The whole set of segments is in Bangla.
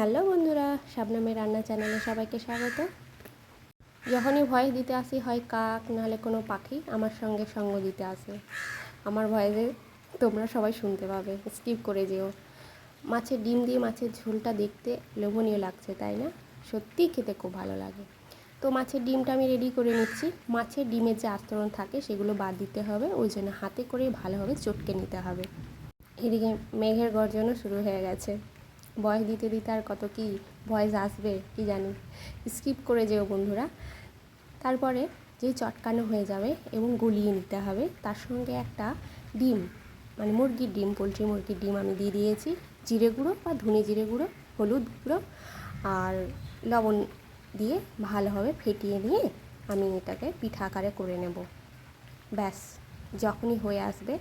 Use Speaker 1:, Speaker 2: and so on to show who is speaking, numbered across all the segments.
Speaker 1: হ্যালো বন্ধুরা শাবনামের রান্না চ্যানেলে সবাইকে স্বাগত। যখনই ভয়েস দিতে আসি, হয় কাক, নাহলে কোনো পাখি, আমার সঙ্গে সঙ্গ দিতে আসে। আমার ভয়েসে তোমরা সবাই শুনতে পাবে স্কিপ করে যেও। মাছের ডিম দিয়ে মাছের ঝোলটা দেখতে লোভনীয় লাগছে, তাই না? সত্যিই খেতে খুব ভালো লাগে। তো মাছের ডিমটা আমি রেডি করে নিচ্ছি। মাছের ডিমের যে আস্তরণ থাকে, সেগুলো বাদ দিতে হবে। ওই জন্য হাতে করে ভালোভাবে চটকে নিতে হবে। এদিকে মেঘের গর্জনও শুরু হয়ে গেছে। ভয়েস দিতে দিতে আর কত কি ভয়েস আসবে কি জানি। স্কিপ করে যেও বন্ধুরা। তারপরে যে চটকানো হয়ে যাবে এবং গলিয়ে নিতে হবে, তার সঙ্গে একটা ডিম মানে মুরগির ডিম, পোলট্রি মুরগির ডিম আমি দিয়ে দিয়েছি। জিরে গুঁড়ো বা ধনে জিরে গুঁড়ো, হলুদ গুঁড়ো আর লবণ দিয়ে ভালোভাবে ফেটিয়ে নিয়ে আমি এটাকে পিঠা আকারে করে নেব। ব্যাস, যখনই হয়ে আসবে,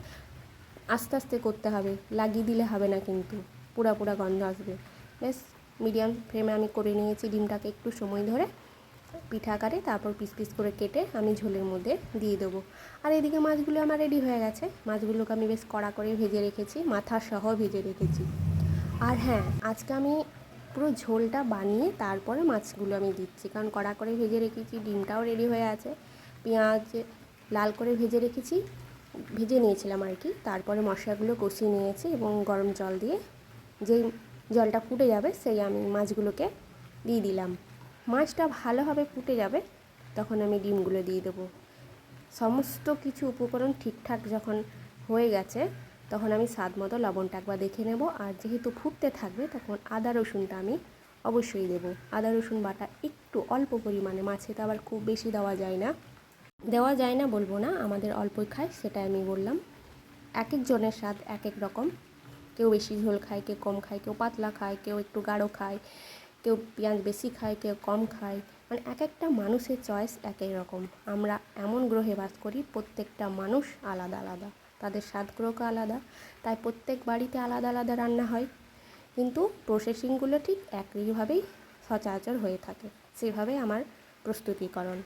Speaker 1: আস্তে আস্তে করতে হবে, লাগিয়ে দিলে হবে না কিন্তু। পুরা পুরা গন্ধ আসবে। বেশ মিডিয়াম ফ্লেমে আমি করে নিয়েছি ডিমটাকে একটু সময় ধরে। পিঠা আকারে তারপর পিস পিস করে কেটে আমি ঝোলের মধ্যে দিয়ে দেবো। আর এদিকে মাছগুলো আমার রেডি হয়ে গেছে। মাছগুলোকে আমি বেশ কড়া করে ভেজে রেখেছি মাথা সহ ভেজে রেখেছি। আর হ্যাঁ আজকে আমি পুরো ঝোলটা বানিয়ে তারপরে মাছগুলো আমি দিচ্ছি। কারণ কড়া করে ভেজে রেখেছি, ডিমটাও রেডি হয়ে আছে। পেঁয়াজ লাল করে ভেজে রেখেছি, ভেজে নিয়েছিলাম আর কি। তারপরে মশলাগুলো কষিয়ে নিয়েছি এবং গরম জল দিয়ে যেই জলটা ফুটে যাবে, সেই আমি মাছগুলোকে দিয়ে দিলাম। মাছটা ভালোভাবে ফুটে যাবে, তখন আমি ডিমগুলো দিয়ে দেবো। সমস্ত কিছু উপকরণ ঠিকঠাক যখন হয়ে গেছে, তখন আমি স্বাদ মতো লবণটা একবার দেখে নেব। আর যেহেতু ফুটতে থাকবে, তখন আদা রসুনটা আমি অবশ্যই দেব। আদা রসুন বাটা একটু অল্প পরিমাণে, মাছে তো আবার খুব বেশি দেওয়া যায় না। দেওয়া যায় না বলব না, আমাদের অল্পই খায় সেটা আমি বললাম। এক এক জনের স্বাদ এক এক রকম। কেউ বেশি ঝোল খায়, কেউ কম খায়, কেউ পাতলা খায়, কেউ একটু গাঢ় খায়, কেউ পেঁয়াজ বেশি খায়, কেউ কম খায়। মানে এক একটা মানুষের চয়েস একই রকম। আমরা এমন গ্রহে বাস করি, প্রত্যেকটা মানুষ আলাদা আলাদা। তাদের স্বাদ গ্রহ আলাদা, তাই প্রত্যেক বাড়িতে আলাদা আলাদা রান্না হয়। কিন্তু প্রসেসিংগুলো ঠিক একইভাবেই সচরাচর হয়ে থাকে। সেভাবে আমার প্রস্তুতিকরণ।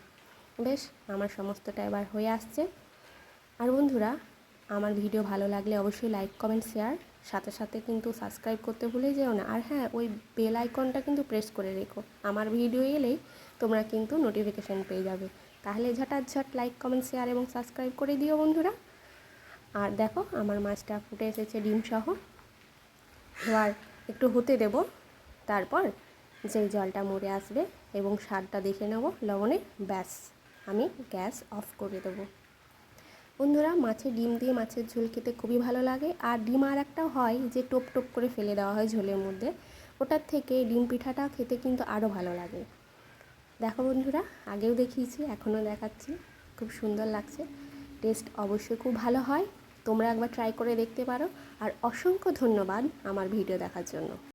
Speaker 1: বেশ, আমার সমস্তটা এবার হয়ে আসছে। আর বন্ধুরা আমার ভিডিও ভালো লাগলে অবশ্যই লাইক কমেন্ট শেয়ার সাথে সাথে কিন্তু সাবস্ক্রাইব করতে ভুলে যেও না। আর হ্যাঁ ওই বেল আইকনটা কিন্তু প্রেস করে রেখো। আমার ভিডিও এলেই তোমরা কিন্তু নোটিফিকেশান পেয়ে যাবে। তাহলে ঝটাঝট লাইক কমেন্ট শেয়ার এবং সাবস্ক্রাইব করে দিও বন্ধুরা। আর দেখো, আমার মাছটা ফুটে এসেছে ডিম সহ। এবার একটু হতে দেব। তারপর যেই জলটা মরে আসবে এবং স্বাদটা দেখে নেব লবণে, ব্যাস। আমি গ্যাস অফ করে দেবো। বন্ধুরা, মাছের ডিম দিয়ে মাছের ঝোল খেতে খুবই ভালো লাগে। আর ডিম আর একটা হয় যে টোপ টোপ করে ফেলে দেওয়া হয় ঝোলের মধ্যে। ওটার থেকে ডিম পিঠাটা খেতে কিন্তু আরও ভালো লাগে। দেখো বন্ধুরা, আগেও দেখিয়েছি, এখনও দেখাচ্ছি। খুব সুন্দর লাগছে। টেস্ট অবশ্যই খুব ভালো হয়। তোমরা একবার ট্রাই করে দেখতে পারো। আর অসংখ্য ধন্যবাদ আমার ভিডিও দেখার জন্য।